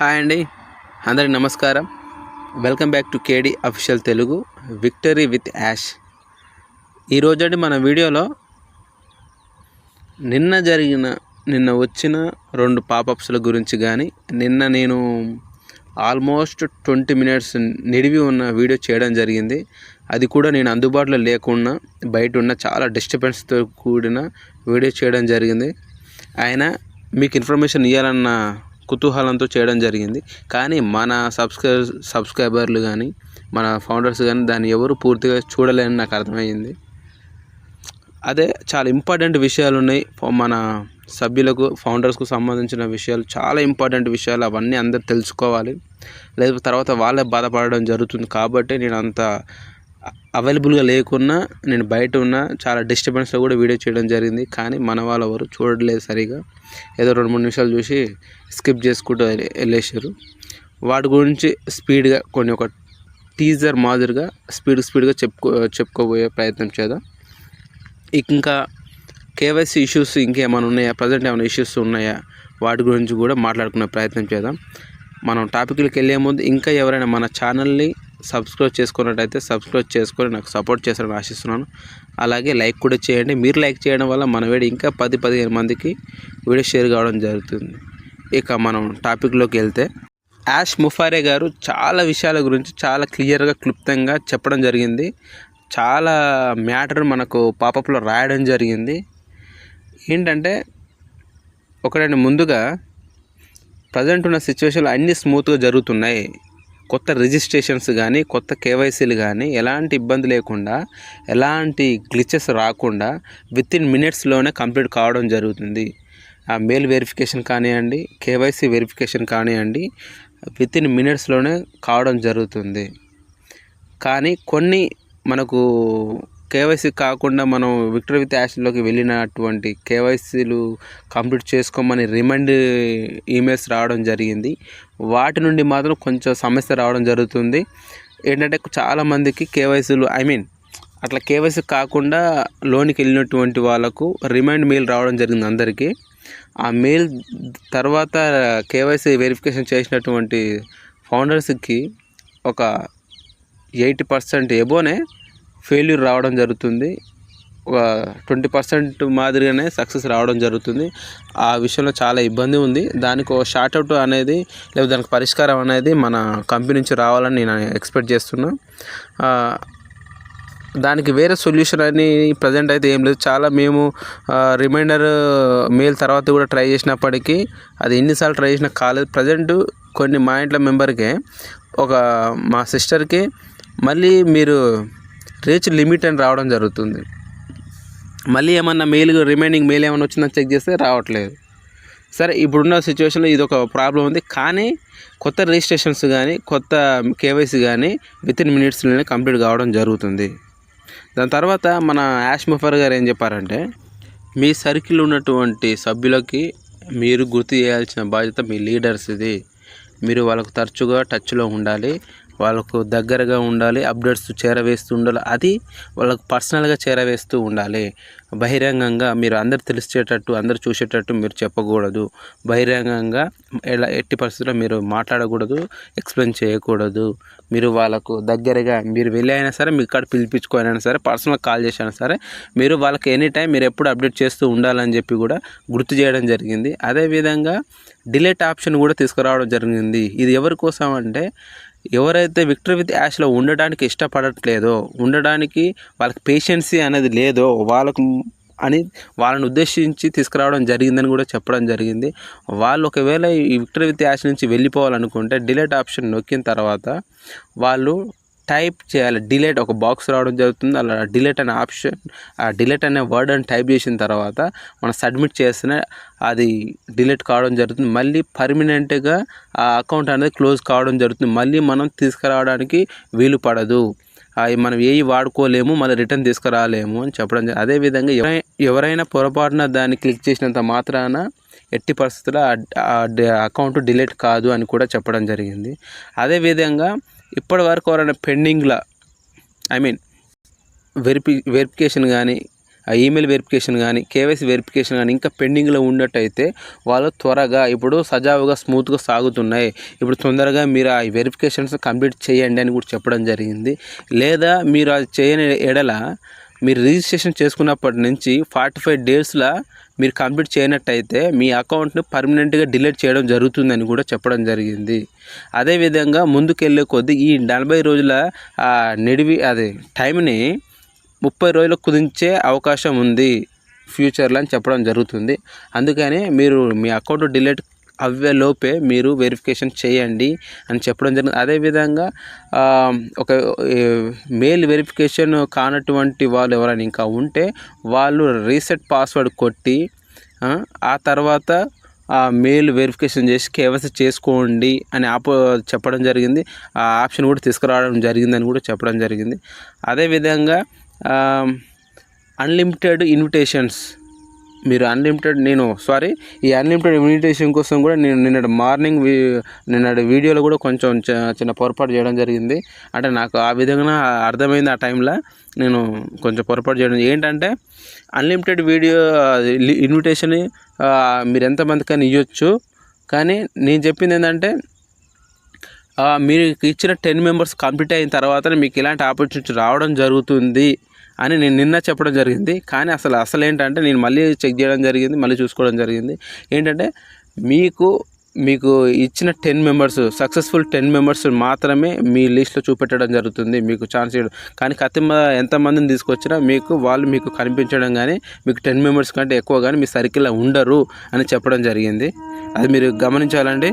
Hi అండి. అందరికి నమస్కారం. Welcome back to KD official Telugu victory with Yash ఈరోజు అండి మన వీడియోలో నిన్న జరిగిన నిన్న వచ్చిన రెండు పాపప్స్ల గురించి కానీ నిన్న నేను ఆల్మోస్ట్ ట్వంటీ మినిట్స్ నిడివి ఉన్న వీడియో చేయడం జరిగింది. అది కూడా నేను అందుబాటులో లేకుండా బయట ఉన్న చాలా డిస్టర్బెన్స్తో కూడిన వీడియో చేయడం జరిగింది. ఆయన మీకు ఇన్ఫర్మేషన్ ఇవ్వాలన్న కుతూహలంతో చేయడం జరిగింది. కానీ మన సబ్స్క్రై సబ్స్క్రైబర్లు కానీ మన ఫౌండర్స్ కానీ దాన్ని ఎవరు పూర్తిగా చూడలేని నాకు అర్థమైంది. అదే చాలా ఇంపార్టెంట్ విషయాలు ఉన్నాయి. మన సభ్యులకు ఫౌండర్స్కు సంబంధించిన విషయాలు చాలా ఇంపార్టెంట్ విషయాలు అవన్నీ అందరు తెలుసుకోవాలి. లేకపోతే తర్వాత వాళ్ళే బాధపడడం జరుగుతుంది. కాబట్టి నేను అంత అవైలబుల్గా లేకున్నా నేను బయట ఉన్న చాలా డిస్టర్బెన్స్లో కూడా వీడియో చేయడం జరిగింది. కానీ మన వాళ్ళు ఎవరు చూడలేదు సరిగా. ఏదో రెండు మూడు నిమిషాలు చూసి స్కిప్ చేసుకుంటూ వెళ్ళేసారు వాటి గురించి స్పీడ్గా కొన్ని ఒక టీజర్ మాదిరిగా స్పీడ్ స్పీడ్గా చెప్పుకో చెప్పుకోబోయే ప్రయత్నం చేద్దాం. ఇంకా కేవైసీ ఇష్యూస్ ఇంకేమైనా ఉన్నాయా? ప్రజెంట్ ఏమైనా ఇష్యూస్ ఉన్నాయా? వాటి గురించి కూడా మాట్లాడుకునే ప్రయత్నం చేద్దాం. మనం టాపిక్లకు వెళ్ళే ముందు ఇంకా ఎవరైనా మన ఛానల్ని సబ్స్క్రైబ్ చేసుకున్నట్టయితే సబ్స్క్రైబ్ చేసుకొని నాకు సపోర్ట్ చేస్తారని ఆశిస్తున్నాను. అలాగే లైక్ కూడా చేయండి. మీరు లైక్ చేయడం వల్ల మన వేడి ఇంకా పది పదిహేను మందికి వీడియో షేర్ కావడం జరుగుతుంది. ఇక మనం టాపిక్లోకి వెళ్తే యాష్ ముఫారే గారు చాలా విషయాల గురించి చాలా క్లియర్గా క్లుప్తంగా చెప్పడం జరిగింది. చాలా మ్యాటర్ మనకు పాపప్లో రాయడం జరిగింది. ఏంటంటే ఒకటండి ముందుగా ప్రజెంట్ ఉన్న సిచ్యువేషన్లో అన్నీ స్మూత్గా జరుగుతున్నాయి. కొత్త రిజిస్ట్రేషన్స్ కానీ కొత్త కేవైసీలు కానీ ఎలాంటి ఇబ్బంది లేకుండా ఎలాంటి గ్లిచెస్ రాకుండా విత్ ఇన్ మినిట్స్లోనే కంప్లీట్ కావడం జరుగుతుంది. ఆ మెయిల్ వెరిఫికేషన్ కానివ్వండి కేవైసీ వెరిఫికేషన్ కానివ్వండి విత్ ఇన్ మినిట్స్లోనే కావడం జరుగుతుంది. కానీ కొన్ని మనకు కేవైసీ కాకుండా మనం విక్టర్ విత్ యాషన్లోకి వెళ్ళినటువంటి కేవైసీలు కంప్లీట్ చేసుకోమని రిమైండ్ ఈమెయిల్స్ రావడం జరిగింది. వాటి నుండి మాత్రం కొంచెం సమస్య రావడం జరుగుతుంది. ఏంటంటే చాలామందికి కేవైసీలు ఐ మీన్ అట్లా కేవైసీ కాకుండా లోనికి వెళ్ళినటువంటి వాళ్ళకు రిమైండ్ మెయిల్ రావడం జరిగింది అందరికీ. ఆ మెయిల్ తర్వాత కేవైసీ వెరిఫికేషన్ చేసినటువంటి ఫౌండర్స్కి ఒక ఎయిటీ పర్సెంట్ ఎబోనే ఫెయిల్యూర్ రావడం జరుగుతుంది. ఒక ట్వంటీ పర్సెంట్ మాదిరిగానే సక్సెస్ రావడం జరుగుతుంది. ఆ విషయంలో చాలా ఇబ్బంది ఉంది. దానికి ఒక షార్ట్అవుట్ అనేది లేదా దానికి పరిష్కారం అనేది మన కంపెనీ నుంచి రావాలని నేను ఎక్స్పెక్ట్ చేస్తున్నా. దానికి వేరే సొల్యూషన్ అని ప్రజెంట్ అయితే ఏం లేదు. చాలా మేము రిమైండర్ మెయిల్ తర్వాత కూడా ట్రై చేసినప్పటికీ అది ఎన్నిసార్లు ట్రై చేసినా కాలేదు. ప్రజెంట్ కొన్ని మా ఇంట్లో మెంబర్కి ఒక మా సిస్టర్కి మళ్ళీ మీరు రీచ్ లిమిట్ అని రావడం జరుగుతుంది. మళ్ళీ ఏమన్నా మెయిల్ రిమైనింగ్ మెయిల్ ఏమైనా వచ్చిందని చెక్ చేస్తే రావట్లేదు. సరే ఇప్పుడున్న సిచ్యువేషన్లో ఇది ఒక ప్రాబ్లం ఉంది. కానీ కొత్త రిజిస్ట్రేషన్స్ కానీ కొత్త కేవైసీ కానీ విత్ ఇన్ మినిట్స్లోనే కంప్లీట్ కావడం జరుగుతుంది. దాని తర్వాత మన యాష్ ముఫర్ గారు ఏం చెప్పారంటే మీ సర్కిల్ ఉన్నటువంటి సభ్యులకి మీరు గుర్తు చేయాల్సిన బాధ్యత మీ లీడర్స్ ఇది మీరు వాళ్ళకు తరచుగా టచ్లో ఉండాలి. వాళ్ళకు దగ్గరగా ఉండాలి అప్డేట్స్ చేరవేస్తూ ఉండాలి. అది వాళ్ళకు పర్సనల్గా చేరవేస్తూ ఉండాలి. బహిరంగంగా మీరు అందరు తెలిసేటట్టు అందరు చూసేటట్టు మీరు చెప్పకూడదు. బహిరంగంగా ఎలా ఎట్టి పరిస్థితుల్లో మీరు మాట్లాడకూడదు ఎక్స్ప్లెయిన్ చేయకూడదు. మీరు వాళ్ళకు దగ్గరగా మీరు వెళ్ళి అయినా సరే మీ ఇక్కడ పిలిపించుకోనైనా సరే పర్సనల్ కాల్ చేసినా సరే మీరు వాళ్ళకి ఎనీ టైం మీరు ఎప్పుడు అప్డేట్ చేస్తూ ఉండాలని చెప్పి కూడా గుర్తు చేయడం జరిగింది. అదేవిధంగా డిలేట్ ఆప్షన్ కూడా తీసుకురావడం జరిగింది. ఇది ఎవరి కోసం అంటే ఎవరైతే విక్టరీ విత్ యాష్లో ఉండడానికి ఇష్టపడట్లేదో ఉండడానికి వాళ్ళకి పేషెన్సీ అనేది లేదో వాళ్ళకు అని వాళ్ళని ఉద్దేశించి తీసుకురావడం జరిగిందని కూడా చెప్పడం జరిగింది. వాళ్ళు ఒకవేళ ఈ విక్టరీ విత్ యాష్ నుంచి వెళ్ళిపోవాలనుకుంటే డిలేట్ ఆప్షన్ నొక్కిన తర్వాత వాళ్ళు టైప్ చేయాలి. డిలేట్ ఒక బాక్స్ రావడం జరుగుతుంది. అలా డిలేట్ అనే ఆప్షన్ ఆ డిలేట్ అనే వర్డ్ అని టైప్ చేసిన తర్వాత మనం సబ్మిట్ చేస్తేనే అది డిలీట్ కావడం జరుగుతుంది. మళ్ళీ పర్మనెంట్గా ఆ అకౌంట్ అనేది క్లోజ్ కావడం జరుగుతుంది. మళ్ళీ మనం తీసుకురావడానికి వీలు పడదు. అవి మనం ఏవి వాడుకోలేము మళ్ళీ రిటర్న్ తీసుకురాలేము అని చెప్పడం జరిగింది అదేవిధంగా ఎవరైనా పొరపాటున దాన్ని క్లిక్ చేసినంత మాత్రాన ఎట్టి పరిస్థితుల్లో అకౌంట్ డిలీట్ కాదు అని కూడా చెప్పడం జరిగింది. అదేవిధంగా ఇప్పటి వరకు ఎవరైనా పెండింగ్లో ఐ మీన్ వెరిఫి వెరిఫికేషన్ కానీ ఆ ఈమెయిల్ వెరిఫికేషన్ కానీ కేవైసీ వెరిఫికేషన్ కానీ ఇంకా పెండింగ్లో ఉన్నట్టయితే వాళ్ళు త్వరగా ఇప్పుడు సజావుగా స్మూత్గా సాగుతున్నాయి. ఇప్పుడు తొందరగా మీరు ఆ వెరిఫికేషన్స్ కంప్లీట్ చేయండి అని కూడా చెప్పడం జరిగింది. లేదా మీరు అది చేయని ఎడల మీరు రిజిస్ట్రేషన్ చేసుకున్నప్పటి నుంచి ఫార్టీ ఫైవ్ డేస్లో మీరు కంప్లీట్ చేయనట్టయితే మీ అకౌంట్ను పర్మనెంట్గా డిలీట్ చేయడం జరుగుతుందని కూడా చెప్పడం జరిగింది. అదేవిధంగా ముందుకెళ్ళే కొద్దీ ఈ నలభై రోజుల ఆ నిడివి అదే టైంని ముప్పై రోజులకు కుదించే అవకాశం ఉంది ఫ్యూచర్లో అని చెప్పడం జరుగుతుంది. అందుకని మీరు మీ అకౌంట్ డిలీట్ అవ్వేలోపే మీరు వెరిఫికేషన్ చేయండి అని చెప్పడం జరిగింది. అదేవిధంగా ఒక మెయిల్ వెరిఫికేషన్ కానటువంటి వాళ్ళు ఎవరైనా ఇంకా ఉంటే వాళ్ళు రీసెట్ పాస్వర్డ్ కొట్టి ఆ, తర్వాత ఆ మెయిల్ వెరిఫికేషన్ చేసి కేవైసీ చేసుకోండి అని ఆప్ చెప్పడం జరిగింది. ఆ ఆప్షన్ కూడా తీసుకురావడం జరిగిందని కూడా చెప్పడం జరిగింది. అదేవిధంగా అన్లిమిటెడ్ ఇన్విటేషన్స్ మీరు అన్లిమిటెడ్ నేను సారీ ఈ అన్లిమిటెడ్ ఇన్విటేషన్ కోసం కూడా నేను నిన్నటి మార్నింగ్ నిన్నటి వీడియోలో కూడా కొంచెం చిన్న పొరపాటు చేయడం జరిగింది. అంటే నాకు ఆ విధంగా అర్థమైంది ఆ టైంలో నేను కొంచెం పొరపాటు చేయడం ఏంటంటే అన్లిమిటెడ్ వీడియో ఇన్విటేషన్ మీరు ఎంతమందికైనా ఇవ్వచ్చు కానీ నేను చెప్పింది ఏంటంటే మీరు ఇచ్చిన టెన్ మెంబర్స్ కంప్లీట్ అయిన తర్వాత మీకు ఇలాంటి ఆపర్చునిటీ రావడం జరుగుతుంది. అని నేను నిన్న చెప్పడం జరిగింది. కానీ అసలు అసలు ఏంటంటే నేను మళ్ళీ చెక్ చేయడం జరిగింది మళ్ళీ చూసుకోవడం జరిగింది. ఏంటంటే మీకు మీకు ఇచ్చిన ten members successful ten members మాత్రమే మీ లిస్ట్లో చూపెట్టడం జరుగుతుంది మీకు ఛాన్స్ ఇవ్వడం. కానీ కత్తి ఎంతమందిని తీసుకొచ్చినా మీకు వాళ్ళు మీకు కనిపించడం కానీ మీకు టెన్ మెంబర్స్ కంటే ఎక్కువ కానీ మీ సర్కిల్లో ఉండరు అని చెప్పడం జరిగింది. అది మీరు గమనించాలండి.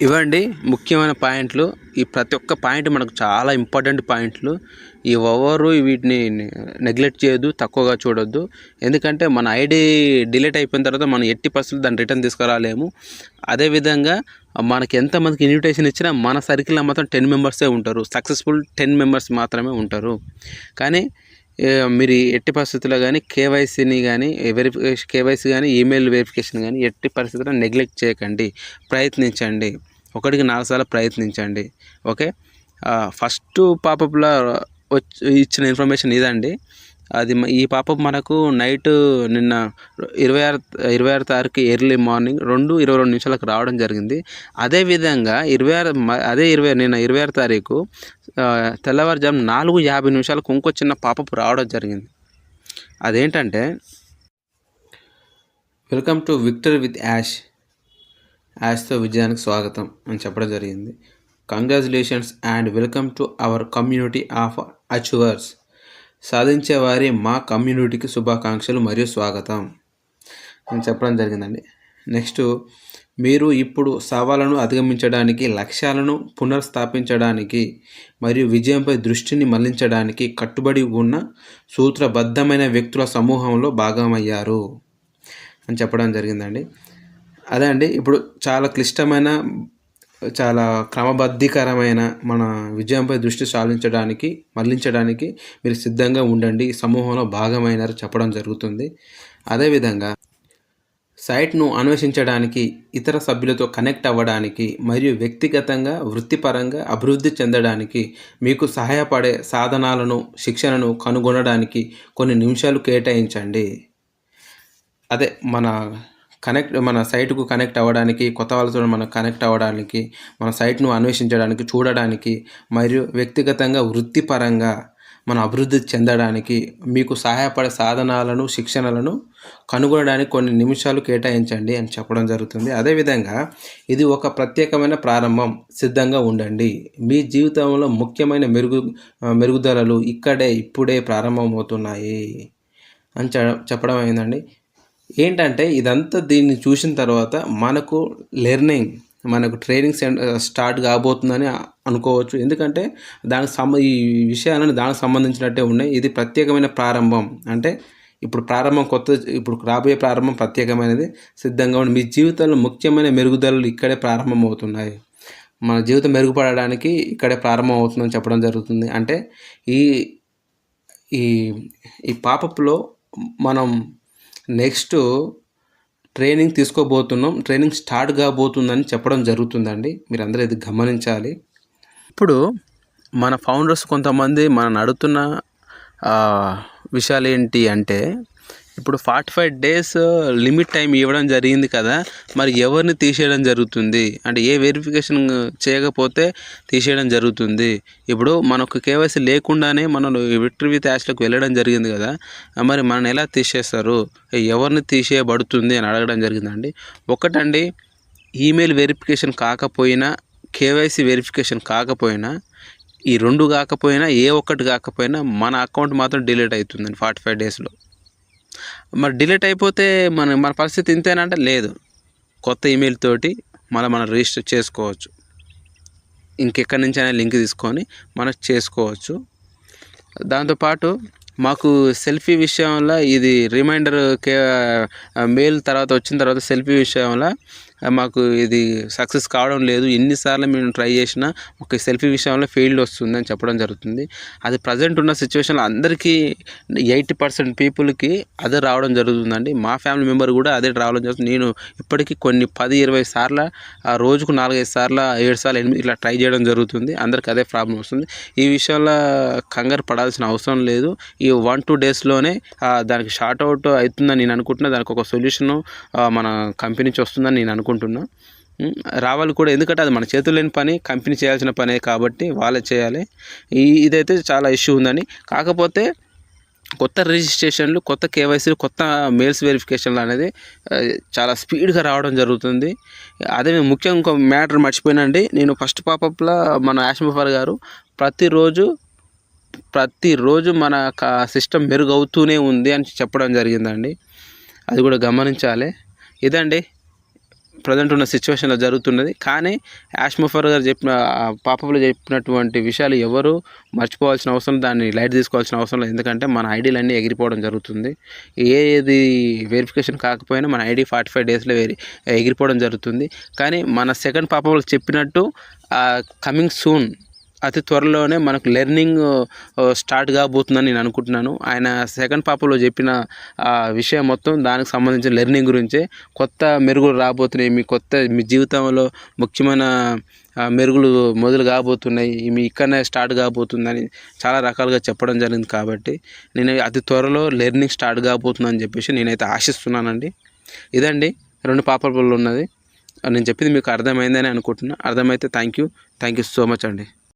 ఇవ్వండి. ముఖ్యమైన పాయింట్లు. ఈ ప్రతి ఒక్క పాయింట్ మనకు చాలా ఇంపార్టెంట్ పాయింట్లు. ఈ ఎవరు వీటిని నెగ్లెక్ట్ చేయొద్దు తక్కువగా చూడొద్దు. ఎందుకంటే మన ఐడి డిలీట్ అయిపోయిన తర్వాత మనం ఎట్టి పరిస్థితులు దాన్ని రిటర్న్ తీసుకురాలేము. అదేవిధంగా మనకి ఎంతమందికి ఇన్విటేషన్ ఇచ్చినా మన సర్కిల్లో మాత్రం టెన్ మెంబర్సే ఉంటారు. సక్సెస్ఫుల్ టెన్ మెంబర్స్ మాత్రమే ఉంటారు. కానీ మీరు ఎట్టి పరిస్థితుల్లో కానీ కేవైసీని కానీ వెరిఫికేషన్ కేవైసీ కానీ ఈమెయిల్ వెరిఫికేషన్ కానీ ఎట్టి పరిస్థితుల్లో నెగ్లెక్ట్ చేయకండి. ప్రయత్నించండి. ఒకటికి నాలుగు సార్లు ప్రయత్నించండి. ఓకే? ఫస్ట్ పాపప్లో వచ్చి ఇచ్చిన ఇన్ఫర్మేషన్ ఇదండి. అది ఈ పాప మనకు నైట్ నిన్న ఇరవై ఆరు ఇరవై ఆరు తారీఖు ఎర్లీ మార్నింగ్ రెండు ఇరవై రెండు నిమిషాలకు రావడం జరిగింది. అదేవిధంగా ఇరవై ఆరు మ- అదే ఇరవై నిన్న ఇరవై ఆరు తారీఖు తెల్లవారుజాము నాలుగు యాభై నిమిషాలకు ఇంకో చిన్న పాపపు రావడం జరిగింది. అదేంటంటే welcome to victor with Yash. యాష్తో విజయానికి స్వాగతం అని చెప్పడం జరిగింది. Congratulations and welcome to our community of achievers సాధించే వారి మా కమ్యూనిటీకి శుభాకాంక్షలు మరియు స్వాగతం. అని చెప్పడం జరిగిందండి. నెక్స్ట్ మీరు ఇప్పుడు సవాళ్ళను అధిగమించడానికి లక్ష్యాలను పునర్స్థాపించడానికి మరియు విజయంపై దృష్టిని మళ్ళించడానికి కట్టుబడి ఉన్న సూత్రబద్ధమైన వ్యక్తుల సమూహంలో భాగమయ్యారు అని చెప్పడం జరిగిందండి. అదే అండి ఇప్పుడు చాలా క్లిష్టమైన చాలా క్రమబద్ధీకరమైన మన విజయంపై దృష్టి సాధించడానికి మళ్ళించడానికి మీరు సిద్ధంగా ఉండండి. సమూహంలో భాగమైనారు చెప్పడం జరుగుతుంది. అదేవిధంగా సైట్ను అన్వేషించడానికి ఇతర సభ్యులతో కనెక్ట్ అవ్వడానికి మరియు వ్యక్తిగతంగా వృత్తిపరంగా అభివృద్ధి చెందడానికి మీకు సహాయపడే సాధనాలను శిక్షణను కనుగొనడానికి కొన్ని నిమిషాలు కేటాయించండి. అదే మన కనెక్ట్ మన సైట్కు కనెక్ట్ అవ్వడానికి కొత్త వాళ్ళతో మనం కనెక్ట్ అవ్వడానికి మన సైట్ను అన్వేషించడానికి చూడడానికి మరియు వ్యక్తిగతంగా వృత్తిపరంగా మన అభివృద్ధి చెందడానికి మీకు సహాయపడే సాధనాలను శిక్షణలను కనుగొనడానికి కొన్ని నిమిషాలు కేటాయించండి అని చెప్పడం జరుగుతుంది. అదేవిధంగా ఇది ఒక ప్రత్యేకమైన ప్రారంభం. సిద్ధంగా ఉండండి. మీ జీవితంలో ముఖ్యమైన మెరుగు మెరుగుదలలు ఇక్కడే ఇప్పుడే ప్రారంభమవుతున్నాయి అని చెప్పడం అయిందండి. ఏంటంటే ఇదంతా దీన్ని చూసిన తర్వాత మనకు లెర్నింగ్ మనకు ట్రైనింగ్ సెంటర్ స్టార్ట్ కాబోతుందని అనుకోవచ్చు. ఎందుకంటే దానికి సంబ ఈ విషయాలను దానికి సంబంధించినట్టే ఉన్నాయి. ఇది ప్రత్యేకమైన ప్రారంభం. అంటే ఇప్పుడు ప్రారంభం కొత్త ఇప్పుడు రాబోయే ప్రారంభం ప్రత్యేకమైనది సిద్ధంగా ఉండి మీ జీవితంలో ముఖ్యమైన మెరుగుదలలు ఇక్కడే ప్రారంభమవుతున్నాయి. మన జీవితం మెరుగుపడడానికి ఇక్కడే ప్రారంభం అవుతుందని చెప్పడం జరుగుతుంది. అంటే ఈ ఈ ఈ పాపప్లో మనం నెక్స్ట్ ట్రైనింగ్ తీసుకోబోతున్నాం. ట్రైనింగ్ స్టార్ట్ కాబోతుందని చెప్పడం జరుగుతుందండి. మీరు అందరూ ఇది గమనించాలి. ఇప్పుడు మన ఫౌండర్స్ కొంతమంది మనం అడుగుతున్న విషయాలు ఏంటి అంటే ఇప్పుడు forty five days limit time ఇవ్వడం జరిగింది కదా మరి ఎవరిని తీసేయడం జరుగుతుంది? అంటే ఏ వెరిఫికేషన్ చేయకపోతే తీసేయడం జరుగుతుంది. ఇప్పుడు మనకు కేవైసీ లేకుండానే మనం విక్టరీ విత్ వెళ్ళడం జరిగింది కదా మరి మనం ఎలా తీసేస్తారు? ఎవరిని తీసేయబడుతుంది అని అడగడం జరిగిందండి. ఒకటండి ఈమెయిల్ వెరిఫికేషన్ కాకపోయినా కేవైసీ వెరిఫికేషన్ కాకపోయినా ఈ రెండు కాకపోయినా ఏ ఒక్కటి కాకపోయినా మన అకౌంట్ మాత్రం డిలీట్ అవుతుందండి ఫార్టీ ఫైవ్ డేస్లో మరి డిలీట్ అయిపోతే మన మన పరిస్థితి ఇంతేనంటే లేదు. కొత్త ఈమెయిల్ తోటి మళ్ళీ మనం రిజిస్టర్ చేసుకోవచ్చు. ఇంకెక్కడి నుంచి అయినా లింక్ తీసుకొని మనం చేసుకోవచ్చు. దాంతోపాటు మాకు సెల్ఫీ విషయంలో ఇది రిమైండర్ కే మెయిల్ తర్వాత వచ్చిన తర్వాత సెల్ఫీ విషయంలో మాకు ఇది సక్సెస్ కావడం లేదు. ఎన్నిసార్లు మేము ట్రై చేసినా ఒక సెల్ఫీ విషయంలో ఫెయిల్డ్ వస్తుందని చెప్పడం జరుగుతుంది. అది ప్రజెంట్ ఉన్న సిచ్యువేషన్లో అందరికీ ఎయిటీ పర్సెంట్ పీపుల్కి అదే రావడం జరుగుతుందండి. మా ఫ్యామిలీ మెంబర్ కూడా అదే రావడం జరుగుతుంది. నేను ఇప్పటికీ కొన్ని పది ఇరవై సార్ల ఆ రోజుకు నాలుగైదు సార్ల ఏడు సార్లు ఎనిమిది ఇట్లా ట్రై చేయడం జరుగుతుంది. అందరికి అదే ప్రాబ్లం వస్తుంది. ఈ విషయంలో కంగారు పడాల్సిన అవసరం లేదు. ఈ వన్ టూ డేస్లోనే దానికి షార్ట్ అవుట్ అవుతుందని నేను అనుకుంటున్నా. దానికి ఒక సొల్యూషన్ మన కంపెనీ నుంచి వస్తుందని నేను అనుకుంటున్నా. రావాలి కూడా. ఎందుకంటే అది మన చేతులు లేని పని కంపెనీ చేయాల్సిన పనే కాబట్టి వాళ్ళే చేయాలి. ఈ ఇదైతే చాలా ఇష్యూ ఉందని. కాకపోతే కొత్త రిజిస్ట్రేషన్లు కొత్త కేవైసీలు కొత్త మెయిల్స్ వెరిఫికేషన్లు అనేది చాలా స్పీడ్గా రావడం జరుగుతుంది. అదే ముఖ్యంగా ఇంకో మ్యాటర్ మర్చిపోయినండి నేను ఫస్ట్ పాపప్లో మన యాష్మఫర్ గారు ప్రతిరోజు ప్రతిరోజు మన సిస్టమ్ మెరుగవుతూనే ఉంది అని చెప్పడం జరిగిందండి. అది కూడా గమనించాలి. ఇదండి. ప్రజెంట్ ఉన్న సిచ్యువేషన్లో జరుగుతున్నది. కానీ యాష్మఫర్ గారు చెప్పిన పాపపులు చెప్పినటువంటి విషయాలు ఎవరు మర్చిపోవాల్సిన అవసరం దాన్ని లైట్ తీసుకోవాల్సిన అవసరం లేదు. ఎందుకంటే మన ఐడీలన్నీ ఎగిరిపోవడం జరుగుతుంది. ఏది వెరిఫికేషన్ కాకపోయినా మన ఐడి ఫార్టీ ఫైవ్ డేస్లో వెరి ఎగిరిపోవడం జరుగుతుంది. కానీ మన సెకండ్ పాపపులు చెప్పినట్టు కమింగ్ సూన్ అతి త్వరలోనే మనకు లెర్నింగ్ స్టార్ట్ కాబోతుందని నేను అనుకుంటున్నాను. ఆయన సెకండ్ పాపలో చెప్పిన ఆ విషయం మొత్తం దానికి సంబంధించిన లెర్నింగ్ గురించే. కొత్త మెరుగులు రాబోతున్నాయి. మీ కొత్త మీ జీవితంలో ముఖ్యమైన మెరుగులు మొదలు కాబోతున్నాయి. మీ ఇక్కడనే స్టార్ట్ కాబోతుందని చాలా రకాలుగా చెప్పడం జరిగింది కాబట్టి నేను అతి త్వరలో లెర్నింగ్ స్టార్ట్ కాబోతుందని చెప్పేసి నేనైతే ఆశిస్తున్నానండి. ఇదండి. రెండు పాపలు ఉన్నది. నేను చెప్పింది మీకు అర్థమైందని అనుకుంటున్నా. అర్థమైతే thank you thank you so much అండి.